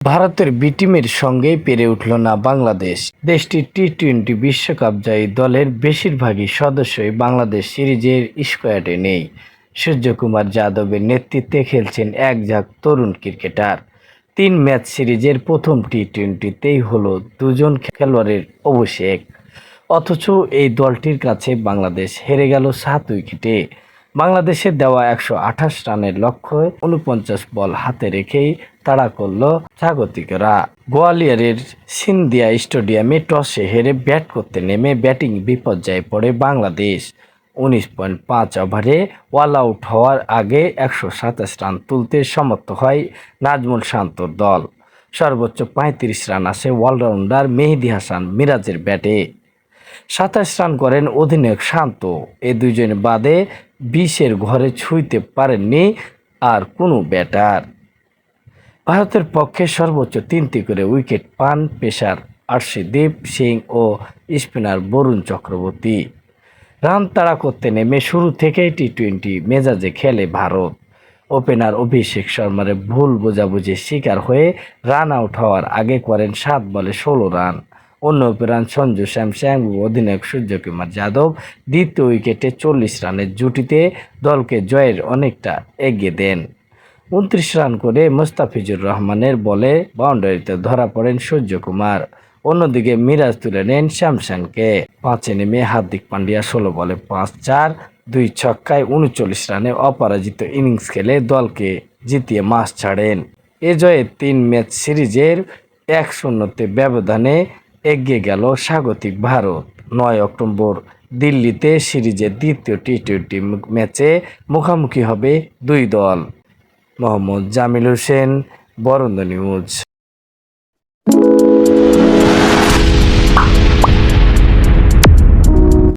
ভারতের বি টিমের সঙ্গেই পেরে উঠল না বাংলাদেশ। দেশটির টি টোয়েন্টি বিশ্বকাপ জয়ী দলের বেশিরভাগই সদস্যই বাংলাদেশ সিরিজের স্কোয়াডে নেই। সূর্যকুমার যাদবের নেতৃত্বে খেলছেন এক ঝাঁক তরুণ ক্রিকেটার। তিন ম্যাচ সিরিজের প্রথম টি টোয়েন্টিতেই হলো দুজন খেলোয়াড়ের অভিষেক অথচ এই দলটির কাছে বাংলাদেশ হেরে গেল সাত উইকেটে। বাংলাদেশের দেওয়া একশো আঠাশ রানের লক্ষ্যে উনপঞ্চাশ বল হাতে রেখেই তাড়া করল স্বাগতিকরা গোয়ালিয়রের সিন্ধিয়া স্টেডিয়ামে টসে হেরে ব্যাট করতে নেমে ব্যাটিং বিপর্যয়ে পড়ে বাংলাদেশ। উনিশ পয়েন্ট পাঁচ ওভারে ওয়াল আউট হওয়ার আগে একশো সাতাশ রান তুলতে সমর্থ হয় নাজমুল শান্তর দল। সর্বোচ্চ পঁয়ত্রিশ রান আসে অলরাউন্ডার মেহেদি হাসান মিরাজের ব্যাটে। সাতাশ রান করেন অধিনায়ক শান্ত। এ দুজন বাদে বিশের ঘরে ছুঁইতে পারেননি আর কোনো ব্যাটার। ভারতের পক্ষে সর্বোচ্চ তিনটি করে উইকেট পান পেসার আর্শদীপ সিং ও স্পিনার বরুণ চক্রবর্তী। রান তাড়া করতে নেমে শুরু থেকেই টি টোয়েন্টি মেজাজে খেলে ভারত। ওপেনার অভিষেক শর্মার ভুল বোঝাবুঝির শিকার হয়ে রান আউট হওয়ার আগে করেন সাত বলে ষোলো রান। অন্য ওপেনার সঞ্জু স্যামস্যাং ও অধিনায়ক সূর্যকুমার যাদব দ্বিতীয় উইকেটে চল্লিশ রানের জুটিতে দলকে জয়ের অনেকটা এগিয়ে দেন। উনত্রিশ রান করে মোস্তাফিজুর রহমানের বলে বাউন্ডারিতে ধরা পড়েন সূর্যকুমার অন্যদিকে মিরাজ তুলে নেন শ্যামসানকে পাঁচে নেমে হার্দিক পান্ডিয়া ষোলো বলে পাঁচ চার, দুই ছক্কায় উনচল্লিশ রানে অপরাজিত ইনিংস খেলে দলকে জিতিয়ে মাস ছাড়েন। এ জয়ে তিন ম্যাচ সিরিজের এক শূন্যতে ব্যবধানে এগিয়ে গেল স্বাগতিক ভারত। নয় অক্টোবর, দিল্লিতে সিরিজের দ্বিতীয় টি টোয়েন্টি ম্যাচে মুখোমুখি হবে দুই দল। মোহাম্মদ জামিল হোসেন বরন্দ নিউজ।